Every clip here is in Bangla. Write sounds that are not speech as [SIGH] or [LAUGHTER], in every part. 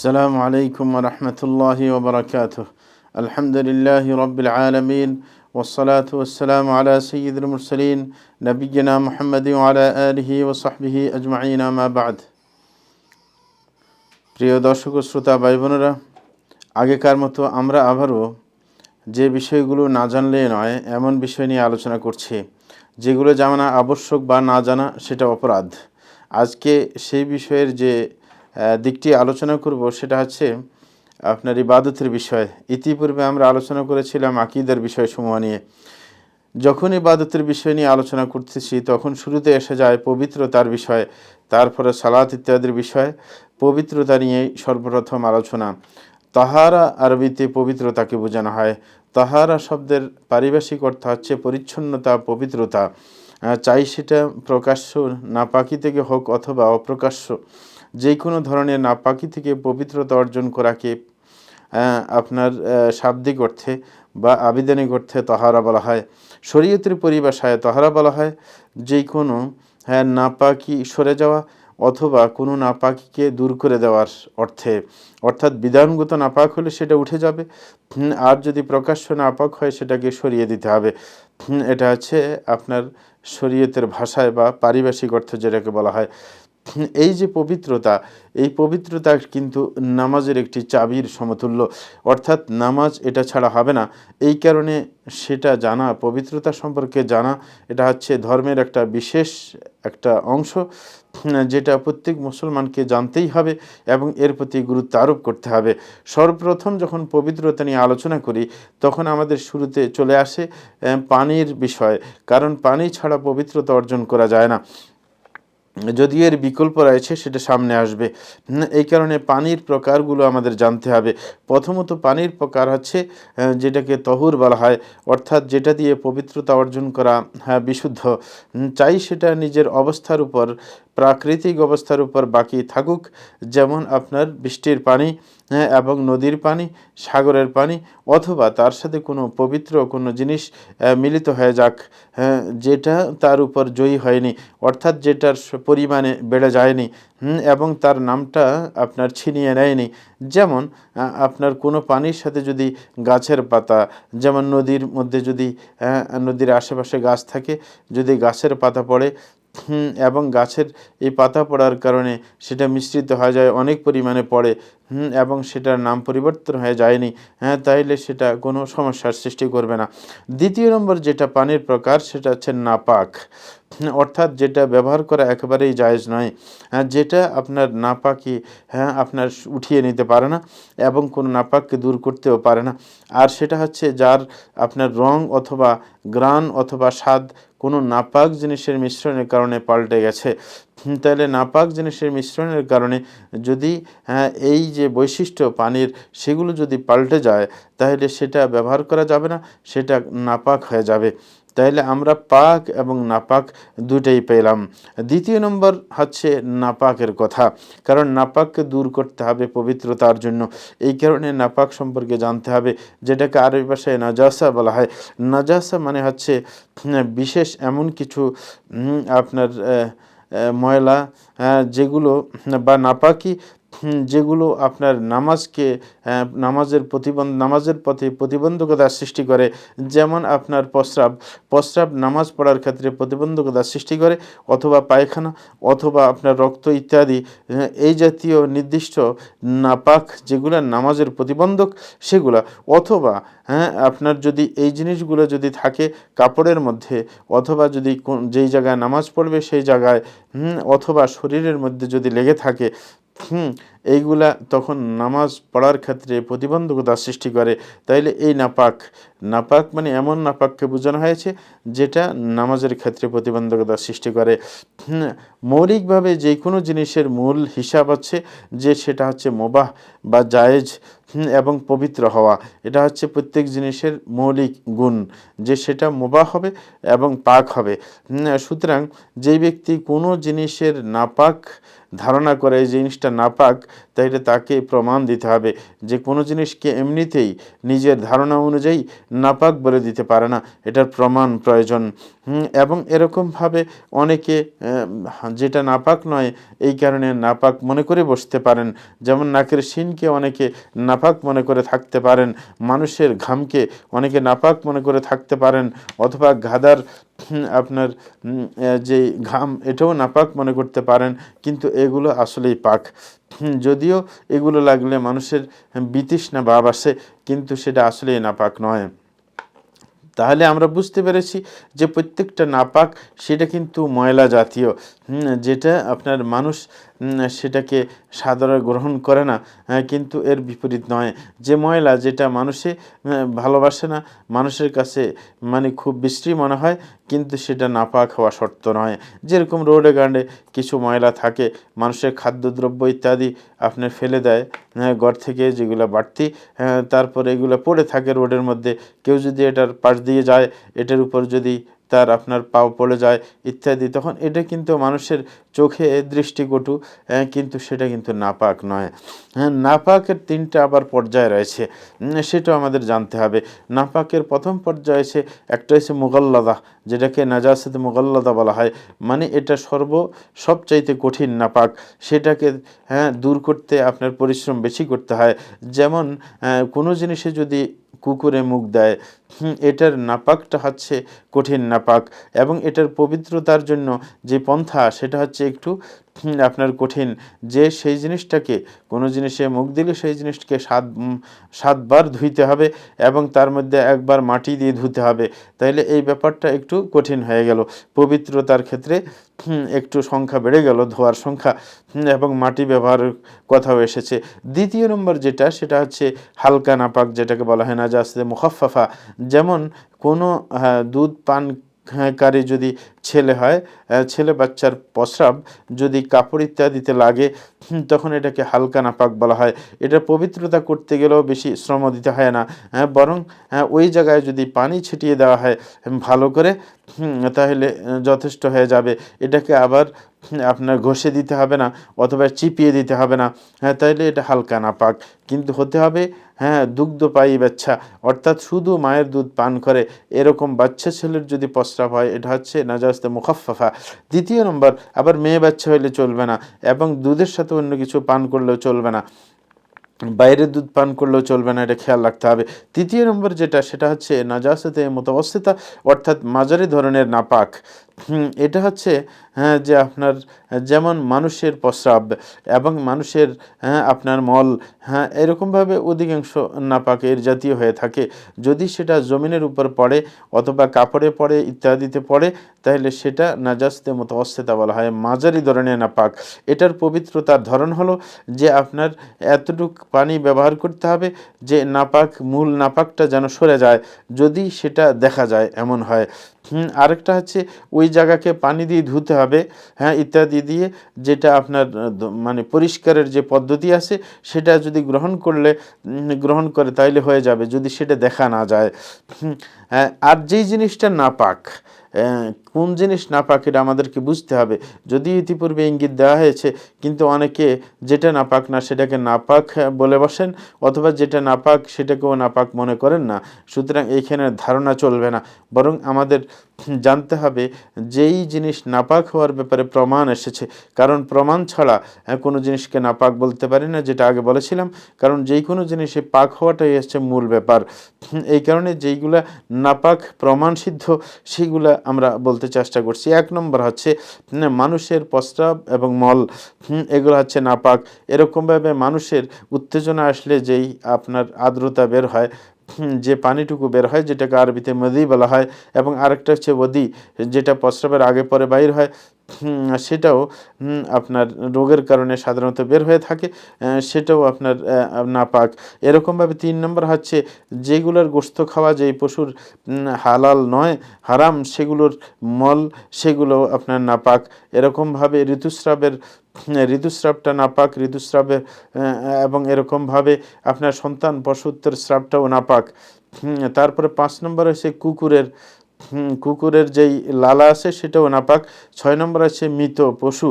السلام عليكم ورحمة الله وبركاته الحمد لله رب العالمين والصلاة والسلام على سيد المرسلين نبينا محمد وعلى آله وصحبه أجمعين ما بعد প্রিয় দর্শক ও শ্রোতা ভাই বোনেরা আগেকার মতো আমরা আবারও যে বিষয়গুলো না জানলে নয় এমন বিষয় নিয়ে আলোচনা করছি যেগুলো জানা আবশ্যক বা না জানা সেটা অপরাধ আজকে সেই বিষয়ের যে আহ, দিকটি আলোচনা করব, সেটা হচ্ছে আপনার ইবাদতের বিষয়। ইতিপূর্বে আমরা আলোচনা করেছিলাম আকিদার বিষয়সমূহ নিয়ে। যখন ইবাদতের বিষয় নিয়ে আলোচনা করতেছি, তখন শুরুতে এসে যায় পবিত্রতার বিষয়, তারপরে সালাত ইত্যাদির বিষয়, পবিত্রতা নিয়েই সর্বপ্রথম আলোচনা। তাহারা আরবিতে পবিত্রতাকে বোঝানো হয়। তাহারা শব্দের পারিভাষিক অর্থ হচ্ছে পরিচ্ছন্নতা, পবিত্রতা। চাই সেটা প্রকাশ্য, নাপাকি থেকে হোক অথবা অপ্রকাশ্য। যে কোনো ধরনের নাপাকি থেকে পবিত্রতা অর্জন করাকে আপনার শাব্দিক অর্থে বা আবিধানিক অর্থে তহারা বলা হয়। শরীয়তের পরিভাষায় তহারা বলা হয় যে কোনো হ্যাঁ নাপাকি সরে যাওয়া অথবা কোনো নাপাকিকে দূর করে দেওয়ার অর্থে। অর্থাৎ বিধানগত নাপাক হলে সেটা উঠে যাবে আর যদি প্রকাশ্য নাপাক হয় সেটাকে সরিয়ে দিতে হবে। এটা হচ্ছে আপনার শরীয়তের ভাষায় বা পারিভাষিক অর্থ যেটাকে বলা হয়। এই যে পবিত্রতা, এই পবিত্রতা কিন্তু নামাজের একটি চাবির সমতুল্য। অর্থাৎ নামাজ এটা ছাড়া হবে না। এই কারণে সেটা জানা, পবিত্রতা সম্পর্কে জানা, এটা হচ্ছে ধর্মের একটা বিশেষ একটা অংশ, যেটা প্রত্যেক মুসলমানকে জানতেই হবে এবং এর প্রতি গুরুত্ব আরোপ করতে হবে। সর্বপ্রথম যখন পবিত্রতা নিয়ে আলোচনা করি, তখন আমাদের শুরুতে চলে আসে পানির বিষয়। কারণ পানি ছাড়া পবিত্রতা অর্জন করা যায় না। যদিও এর বিকল্প রয়েছে, সেটা সামনে আসবে। এই কারণে পানির প্রকারগুলো আমাদের জানতে হবে। প্রথমত পানির প্রকার হচ্ছে যেটাকে তহুর বলা হয়, অর্থাৎ যেটা দিয়ে পবিত্রতা অর্জন করা হ্যাঁ বিশুদ্ধ। চাই সেটা নিজের অবস্থার উপর প্রাকৃতিক অবস্থার উপর বাকি থাকুক যেমন আপনার বৃষ্টির পানি হ্যাঁ, এবং নদীর পানি সাগরের পানি অথবা তার সাথে কোনো পবিত্র কোনো জিনিস মিলিত হয়ে যাক হ্যাঁ, যেটা তার উপর জয়ী হয়নি অর্থাৎ যেটার পরিমাণে বেড়ে যায়নি এবং তার নামটা আপনার ছিনিয়ে নেয়নি। যেমন আপনার কোনো পানির সাথে যদি গাছের পাতা যেমন নদীর মধ্যে যদি নদীর আশেপাশে গাছ থাকে যদি গাছের পাতা পড়ে এবং গাছের এই পাতা পড়ার কারণে সেটা মিশ্রিত হয়ে যায়, অনেক পরিমাণে পড়ে এবং সেটার নাম পরিবর্তন হয়ে যায়নি হ্যাঁ তাইলে সেটা কোনো সমস্যার সৃষ্টি করবে না। দ্বিতীয় নম্বর যেটা পানির প্রকার, সেটা হচ্ছে নাপাক অর্থাৎ যেটা ব্যবহার করা একেবারেই জায়জ নয় হ্যাঁ যেটা আপনার নাপাকি হ্যাঁ আপনার উঠিয়ে নিতে পারে না এবং কোনো নাপাককে দূর করতেও পারে না। আর সেটা হচ্ছে যার আপনার রং অথবা গ্রান অথবা স্বাদ কোনো নাপাক জিনিসের মিশ্রণের কারণে পাল্টে গেছে। তাহলে নাপাক জিনিসের মিশ্রণের কারণে যদি হ্যাঁ, এই যে বৈশিষ্ট্য পানির সেগুলো যদি পাল্টে যায় তাহলে সেটা ব্যবহার করা যাবে না সেটা নাপাক হয়ে যাবে। তাইলে আমরা পাক এবং নাপাক দুটাই পেলাম। দ্বিতীয় নম্বর হচ্ছে নাপাকের কথা, কারণ নাপাককে দূর করতে হবে পবিত্রতার জন্য। এই কারণে নাপাক সম্পর্কে জানতে হবে, যেটাকে আরবি ভাষায় নাজাসা বলা হয়। নাজাসা মানে হচ্ছে বিশেষ এমন কিছু আপনার ময়লা যেগুলো, বা নাপাকি যেগুলো আপনার নামাজকে নামাজের প্রতিবন্ধ নামাজের পথে প্রতিবন্ধকতা সৃষ্টি করে, যেমন আপনার প্রস্রাব প্রস্রাব নামাজ পড়ার ক্ষেত্রে প্রতিবন্ধকতা সৃষ্টি করে, অথবা পায়খানা, অথবা আপনার রক্ত ইত্যাদি এই জাতীয় নির্দিষ্ট নাপাক যেগুলো নামাজের প্রতিবন্ধক সেগুলা, অথবা হ্যাঁ আপনার যদি এই জিনিসগুলো যদি থাকে কাপড়ের মধ্যে, অথবা যদি যেই জায়গায় নামাজ পড়বে সেই জায়গায় অথবা শরীরের মধ্যে যদি লেগে থাকে হুম, এইগুলা তখন নামাজ পড়ার ক্ষেত্রে প্রতিবন্ধকতা সৃষ্টি করে। তাইলে এই নাপাক নাপাক মানে এমন নাপাককে বোঝানো হয়েছে যেটা নামাজের ক্ষেত্রে প্রতিবন্ধকতা সৃষ্টি করে। মৌলিকভাবে যে কোনো জিনিসের মূল হিসাব আছে যে সেটা হচ্ছে মোবাহ বা জায়েজ। এবং পবিত্র হওয়া। এটা হচ্ছে প্রত্যেক জিনিসের মৌলিক গুণ, যে সেটা মোবা হবে এবং পাক হবে। সুতরাং যেই ব্যক্তি কোনো জিনিসের নাপাক ধারণা করে এই জিনিসটা নাপাক তাইলে তাকে প্রমাণ দিতে হবে যে কোনো জিনিসকে এমনিতেই নিজের ধারণা অনুযায়ী নাপাক বলে দিতে পারে না। এটার প্রমাণ প্রয়োজন। এবং এরকমভাবে অনেকে যেটা নাপাক নয়, এই কারণে নাপাক মনে করে বসতে পারেন। যেমন নাকের শিনকে অনেকে নাপাক মনে করে থাকতে পারেন। মানুষের ঘামকে অনেকে নাপাক মনে করে থাকতে পারেন। অথবা গাদার [CLEARS THROAT] আপনার যে ঘাম, এটাও নাপাক মনে করতে পারেন, কিন্তু এগুলো আসলেই পাক। যদিও এগুলো লাগলে মানুষের বিতৃষ্ণা ভাব আসে, কিন্তু সেটা আসলেই নাপাক নয়। তাহলে আমরা বুঝতে পেরেছি যে প্রত্যেকটা নাপাক, সেটা কিন্তু ময়লা জাতীয়। যেটা আপনার মানুষ সেটাকে সাদরে গ্রহণ করে না কিন্তু এর বিপরীত নয়। যে ময়লা যেটা মানুষে ভালোবাসে না, মানুষের কাছে মানে খুব বিশ্রী মনে হয়, কিন্তু সেটা নাপাক হওয়া শর্ত নয়। যেরকম রোডে গান্ডে কিছু ময়লা থাকে, মানুষের খাদ্যদ্রব্য ইত্যাদি আপনি ফেলে দেয় ঘর থেকে যেগুলো বাড়তি তারপরে এগুলো পড়ে থাকে রোডের মধ্যে। কেউ যদি এটার পাশ দিয়ে যায়, এটার উপর যদি তার আপনার পাও পড়ে যায় ইত্যাদি। তখন এটা কিন্তু মানুষের চোখে দৃষ্টিকটু আহ, কিন্তু সেটা কিন্তু নাপাক নয়। হ্যাঁ নাপাকের তিনটা আবার পর্যায় রয়েছে। সেটাও আমাদের জানতে হবে। নাপাকের প্রথম পর্যায়ে আছে একটা হচ্ছে মুগল্লাদা যেটাকে নাজাসাতে মুগল্লাদা বলা হয়। মানে এটা সর্ব সবচাইতে কঠিন নাপাক। সেটাকে হ্যাঁ দূর করতে আপনার পরিশ্রম বেশি করতে হয়। যেমন কোনো জিনিসে যদি কুকুরে মুখ দেয়। এটার নাপাকটা হচ্ছে কঠিন নাপাক এবং এটার পবিত্রতার জন্য যে পন্থা, সেটা হচ্ছে একটু আপনার কঠিন। যে সেই জিনিসটাকে কোনো জিনিসে মুখ দিলে সেই জিনিসটাকে সাত সাতবার ধুইতে হবে এবং তার মধ্যে একবার মাটি দিয়ে ধুতে হবে। তাইলে এই ব্যাপারটা একটু কঠিন হয়ে গেল। পবিত্রতার ক্ষেত্রে একটু সংখ্যা বেড়ে গেল ধোয়ার সংখ্যা এবং মাটি ব্যবহারের কথাও এসেছে। দ্বিতীয় নম্বর যেটা সেটা হচ্ছে হালকা নাপাক যেটাকে বলা হয় না জাসতে মুখাফাফা যেমন কোনো হ্যাঁ, দুধ পান কারী যদি ছেলে হয় ছেলে বাচ্চার প্রস্রাব যদি কাপড় ইত্যাদিতে লাগে তখন এটাকে হালকা নাপাক বলা হয়। এটা পবিত্রতা করতে গেলেও বেশি শ্রম দিতে হয় না। হ্যাঁ, বরং হ্যাঁ, ওই জায়গায় যদি পানি ছিটিয়ে দেওয়া হয় ভালো করে তাহলে যথেষ্ট হয়ে যাবে। এটাকে আবার আপনার ঘষে দিতে হবে না অথবা চিপিয়ে দিতে হবে না। হ্যাঁ তাইলে এটা হালকা নাপাক কিন্তু হতে হবে হ্যাঁ দুগ্ধপায়ী বাচ্চা অর্থাৎ শুধু মায়ের দুধ পান করে এরকম বাচ্চা ছেলের যদি প্রস্রাব হয়, এটা হচ্ছে নাজাস্তে মুখাফাফা দ্বিতীয় নম্বর, আবার মেয়ে বাচ্চা হইলে চলবে না এবং দুধের সাথে অন্য কিছু পান করলেও চলবে না। বাইরের দুধ পান করলেও চলবে না, এটা খেয়াল রাখতে হবে। তৃতীয় নম্বর যেটা, সেটা হচ্ছে নাজাসাতে মতাবস্থিতা অর্থাৎ মাঝারি ধরনের নাপাক। এটা হচ্ছে হ্যাঁ যে আপনার, যেমন মানুষের প্রস্রাব এবং মানুষের হ্যাঁ আপনার মল হ্যাঁ এরকমভাবে অধিকাংশ নাপাক এর জাতীয় হয়ে থাকে। যদি সেটা জমিনের উপর পড়ে অথবা কাপড়ে পড়ে ইত্যাদিতে পড়ে, তাহলে সেটা নাজাস্তে মতাবস্থিতা বলা হয়, মাঝারি ধরনের নাপাক। এটার পবিত্রতার ধরন হলো যে আপনার এতটুক পানি ব্যবহার করতে হবে যে নাপাক, মূল নাপাকটা যেন সরে যায়। যদি সেটা দেখা যায়, এমন হয়। আরেকটা হচ্ছে ওই জায়গাকে পানি দিয়ে ধুতে হবে হ্যাঁ ইত্যাদি দিয়ে যেটা আপনার মানে পরিষ্কারের যে পদ্ধতি আছে সেটা যদি গ্রহণ করলে গ্রহণ করে তাইলে হয়ে যাবে, যদি সেটা দেখা না যায়। আর যেই জিনিসটা নাপাক কোন জিনিস নাপাক এটা আমাদেরকে বুঝতে হবে। যদি ইতিপূর্বে ইঙ্গিত দেওয়া হয়েছে, কিন্তু অনেকে যেটা নাপাক না সেটাকে নাপাক বলে বসেন, অথবা যেটা নাপাক সেটাকেও নাপাক মনে করেন না। সুতরাং এইখানে ধারণা চলবে না। বরং আমাদের জানতে হবে যেই জিনিস নাপাক হওয়ার ব্যাপারে প্রমাণ এসেছে। কারণ প্রমাণ ছাড়া কোনো জিনিসকে নাপাক বলতে পারি না, যেটা আগে বলেছিলাম। কারণ যেই কোনো জিনিসে পাক হওয়াটাই হচ্ছে মূল ব্যাপার। এই কারণে যেইগুলা নাপাক, প্রমাণসিদ্ধ সিদ্ধ সেইগুলা আমরা বলতে চেষ্টা করছি। এক নম্বর হচ্ছে মানুষের প্রস্রাব এবং মল এগুলো হচ্ছে নাপাক। এরকমভাবে মানুষের উত্তেজনা আসলে যেই আপনার আর্দ্রতা বের হয় যে পানিটুকু বের হয়, যেটাকে আরবিতে মদি বলা হয়, এবং আরেকটা হচ্ছে ওদি, যেটা প্রস্রাবের আগে পরে বাইর হয় সেটাও আপনার রোগের কারণে সাধারণত বের হয়ে থাকে সেটাও আপনার নাপাক। এরকমভাবে তিন নম্বর হচ্ছে যেগুলোর গোস্ত খাওয়া যেই পশুর হালাল নয় হারাম সেগুলোর মল সেগুলো আপনার নাপাক। এরকমভাবে ঋতুস্রাবের ঋতুস্রাবটা নাপাক ঋতুস্রাবের আহ, এবং এরকমভাবে আপনার সন্তান পশুত্বের স্রাবটাও নাপাক। তারপরে পাঁচ নম্বর হচ্ছে কুকুরের কুকুরের যেই লালা আছে সেটাও নাপাক। ছয় নম্বর আছে মৃত পশু।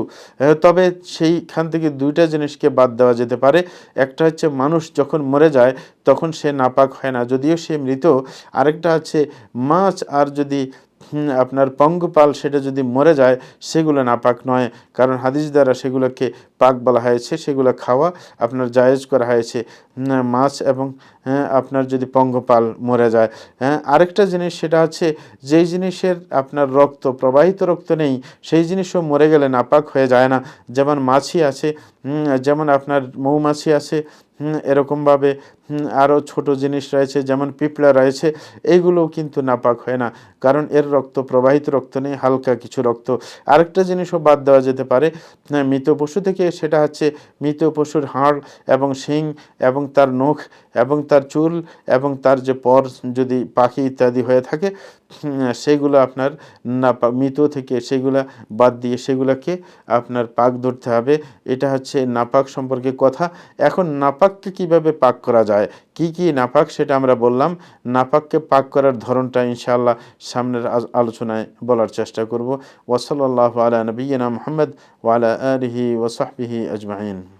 তবে সেইখান থেকে দুইটা জিনিসকে বাদ দেওয়া যেতে পারে। একটা হচ্ছে মানুষ যখন মরে যায়, তখন সে নাপাক হয় না, যদিও সে মৃত। আরেকটা আছে মাছ, আর যদি আপনার পঙ্গপাল সেটা যদি মরে যায় সেগুলো নাপাক নয়। কারণ হাদিস দ্বারা সেগুলোকে পাক বলা হয়েছে সেগুলো খাওয়া আপনার জায়েজ করা হয়েছে। মাছ এবং হ্যাঁ, আপনার যদি পঙ্গপাল মরে যায়। হ্যাঁ আরেকটা জিনিস সেটা হচ্ছে যেই জিনিসের আপনার রক্ত প্রবাহিত রক্ত নেই সেই জিনিসও মরে গেলে নাপাক হয়ে যায় না। যেমন মাছি আছে যেমন আপনার মৌমাছি আছে এরকমভাবে আরও ছোট জিনিস রয়েছে, যেমন পিঁপড়া রয়েছে এইগুলোও কিন্তু নাপাক হয় না। কারণ এর রক্ত, প্রবাহিত রক্ত নেই, হালকা কিছু রক্ত। আরেকটা জিনিসও বাদ দেওয়া যেতে পারে মৃত পশু থেকে, সেটা হচ্ছে মৃত পশুর হাড় এবং শিং এবং তার নখ এবং তার চুল এবং তার যে পর, যদি পাখি ইত্যাদি হয়ে থাকে সেগুলো আপনার না মৃত থেকে সেগুলা বাদ দিয়ে সেগুলোকে আপনার পাক ধরতে হবে। এটা হচ্ছে নাপাক সম্পর্কে কথা। এখন নাপাককে কীভাবে পাক করা যায়? কি কি নাপাক সেটা আমরা বললাম। নাপাককে পাক করার ধরনটা ইনশাআল্লাহ সামনের আলোচনায় বলার চেষ্টা করব। ওসলাল্লাহ আলা নবীনা মোহাম্মদ ওয়ালা আলহি ওসাহবিহি আজমাইন।